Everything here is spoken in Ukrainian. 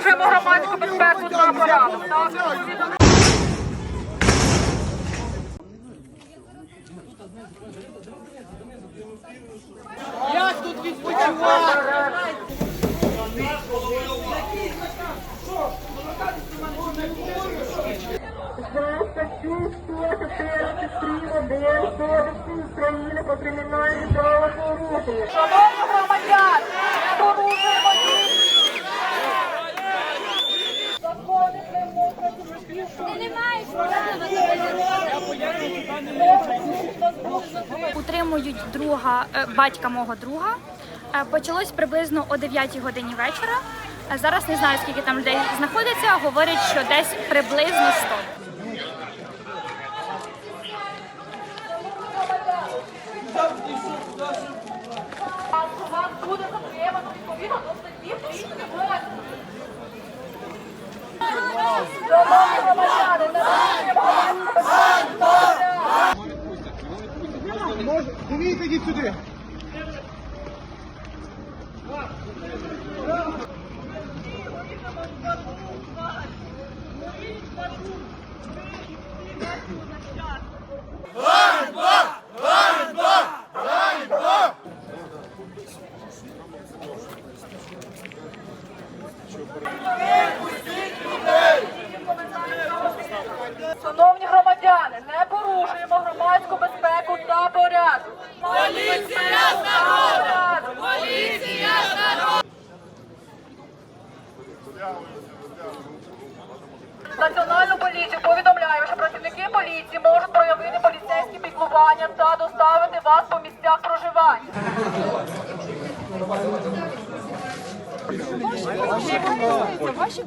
порушуємо громадську безпеку та порядок. Як тут відпочивати? статтю 114 прим. 1 Кодексу України по кримінальному правопорушенню. Шановні громадяни, Утримують друга е, батька мого друга. Е, Почалось приблизно о 9 годині вечора. Е, Зараз не знаю, скільки там людей знаходиться. Говорять, що десь приблизно 100. вас буде затримано до статті 38. Шановні громадяни, не Може, дивіться, йдіть сюди. Шановні громадяни, не порушуємо громадську безпеку та порядок. Поліція з народу! Поліція з народу! Національну поліцію повідомляю, що працівники поліції можуть проявити поліцейські піклування та доставити вас по місцях проживання. Ваші